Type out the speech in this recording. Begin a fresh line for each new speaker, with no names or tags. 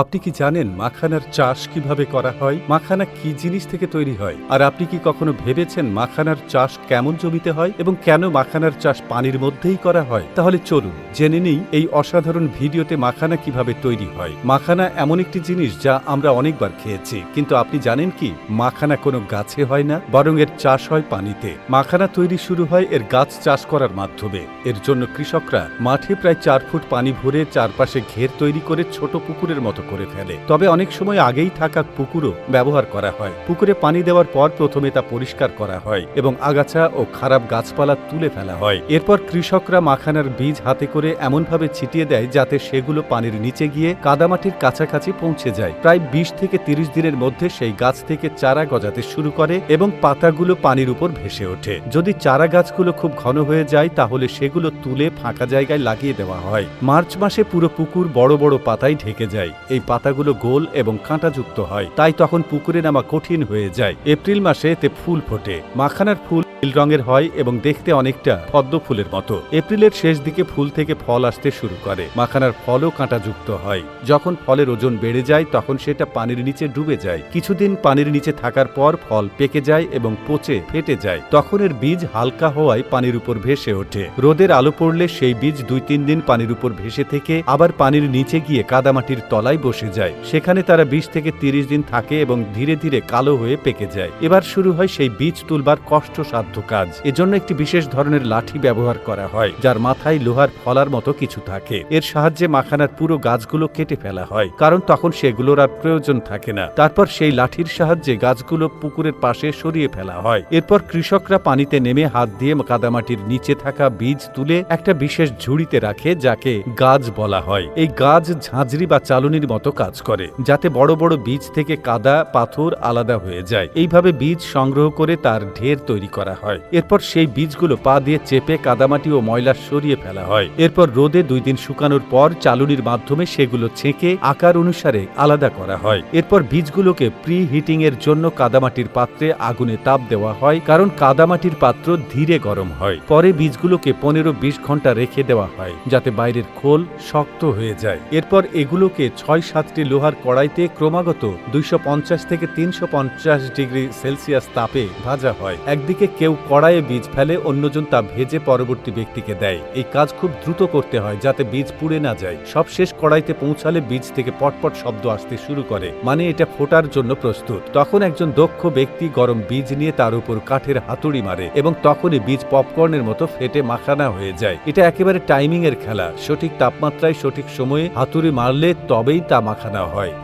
আপনি কি জানেন মাখানার চাষ কীভাবে করা হয়? মাখানা কি জিনিস থেকে তৈরি হয়? আর আপনি কি কখনো ভেবেছেন মাখানার চাষ কেমন জমিতে হয় এবং কেন মাখানার চাষ পানির মধ্যেই করা হয়? তাহলে চলুন জেনে নিই এই অসাধারণ ভিডিওতে মাখানা কীভাবে তৈরি হয়। মাখানা এমন একটি জিনিস যা আমরা অনেকবার খেয়েছি, কিন্তু আপনি জানেন কি? মাখানা কোনো গাছে হয় না, বরং এর চাষ হয় পানিতে। মাখানা তৈরি শুরু হয় এর গাছ চাষ করার মাধ্যমে। এর জন্য কৃষকরা মাঠে প্রায় চার ফুট পানি ভরে চারপাশে ঘের তৈরি করে ছোট পুকুরের মতো করে ফেলে। তবে অনেক সময় আগেই থাকা পুকুরও ব্যবহার করা হয়। পুকুরে পানি দেওয়ার পর প্রথমে তা পরিষ্কার করা হয় এবং আগাছা ও খারাপ গাছপালা তুলে ফেলা হয়। এরপর কৃষকরা মাখানার বীজ হাতে করে এমনভাবে ছিটিয়ে দেয় যাতে সেগুলো পানির নিচে গিয়ে কাদামাটির কাছাকাছি পৌঁছে যায়। প্রায় বিশ থেকে তিরিশ দিনের মধ্যে সেই গাছ থেকে চারা গজাতে শুরু করে এবং পাতাগুলো পানির উপর ভেসে ওঠে। যদি চারা গাছগুলো খুব ঘন হয়ে যায়, তাহলে সেগুলো তুলে ফাঁকা জায়গায় লাগিয়ে দেওয়া হয়। মার্চ মাসে পুরো পুকুর বড় বড় পাতায় ঢেকে যায়। এই পাতাগুলো গোল এবং কাঁটাযুক্ত হয়। তাই তখন পুকুরে নামা কঠিন হয়ে যায়। এপ্রিল মাসে এতে ফুল ফোটে। মাখানার ফুল নীল রঙের হয় এবং দেখতে অনেকটা পদ্ম ফুলের মতো। এপ্রিলের শেষ দিকে ফুল থেকে ফল আসতে শুরু করে। মাখানার ফলও কাঁটাযুক্ত হয়। যখন ফলের ওজন বেড়ে যায়, তখন সেটা পানির নিচে ডুবে যায়। কিছুদিন পানির নিচে থাকার পর ফল পেকে যায় এবং পচে ফেটে যায়। তখন এর বীজ হালকা হওয়ায় পানির উপর ভেসে ওঠে। রোদের আলো পড়লে সেই বীজ দুই তিন দিন পানির উপর ভেসে থেকে আবার পানির নিচে গিয়ে কাদামাটির তলায় বসে যায়। সেখানে তারা বিশ থেকে তিরিশ দিন থাকে এবং ধীরে ধীরে কালো হয়ে পেকে যায়। এবার শুরু হয় সেই বীজ তুলবার কষ্টসাধ্য কাজ। এজন্য একটি বিশেষ ধরনের লাঠি ব্যবহার করা হয়, যার মাথায় লোহার ফলার মতো কিছু থাকে। এর সাহায্যে মাখানার পুরো গাছগুলো কেটে ফেলা হয়, কারণ তখন সেগুলোর আর প্রয়োজন থাকে না। তারপর সেই লাঠির সাহায্যে গাছগুলো পুকুরের পাশে সরিয়ে ফেলা হয়। এরপর কৃষকরা পানিতে নেমে হাত দিয়ে কাদামাটির নিচে থাকা বীজ তুলে একটা বিশেষ ঝুড়িতে রাখে, যাকে গাছ বলা হয়। এই গাছ ঝাঁঝরি বা চালনির মতো কাজ করে, যাতে বড় বড় বীজ থেকে কাদা, পাথর আলাদা হয়ে যায়। এইভাবে বীজ সংগ্রহ করে তার ঢের তৈরি করা হয়। এরপর সেই বীজগুলো পা দিয়ে চেপে কাদামাটি ও ময়লা সরিয়ে ফেলা হয়। এরপর রোদে দুই দিন শুকানোর পর চালুনির মাধ্যমে সেগুলো ছেঁকে আকার অনুসারে আলাদা করা হয়। এরপর বীজগুলোকে প্রি হিটিং এর জন্য কাদামাটির পাত্রে আগুনে তাপ দেওয়া হয়, কারণ কাদামাটির পাত্র ধীরে গরম হয়। পরে বীজগুলোকে পনেরো বিশ ঘণ্টা রেখে দেওয়া হয়, যাতে বাইরের খোল শক্ত হয়ে যায়। এরপর এগুলোকে ছয় সাতটি লোহার কড়াইতে ক্রমাগত দুইশো পঞ্চাশ থেকে তিনশো পঞ্চাশ ডিগ্রি সেলসিয়াস তাপে ভাজা হয়। একদিকে কেউ কড়াইয়ে বীজ ফেলে অন্যজন তা ভেজে পরবর্তী ব্যক্তিকে দেয়। এই কাজ খুব দ্রুত করতে হয় যাতে বীজ পুড়ে না যায়। সব শেষ কড়াইতে পৌঁছালে বীজ থেকে পটপট শব্দ আসতে শুরু করে মানে এটা ফোটার জন্য প্রস্তুত। তখন একজন দক্ষ ব্যক্তি গরম বীজ নিয়ে তার উপর কাঠের হাতুড়ি মারে এবং তখনই বীজ পপকর্নের মতো ফেটে মাখানা হয়ে যায়। এটা একেবারে টাইমিং এর খেলা। সঠিক তাপমাত্রায় সঠিক সময়ে হাতুড়ি মারলে তবেই তা মাখানা হয়।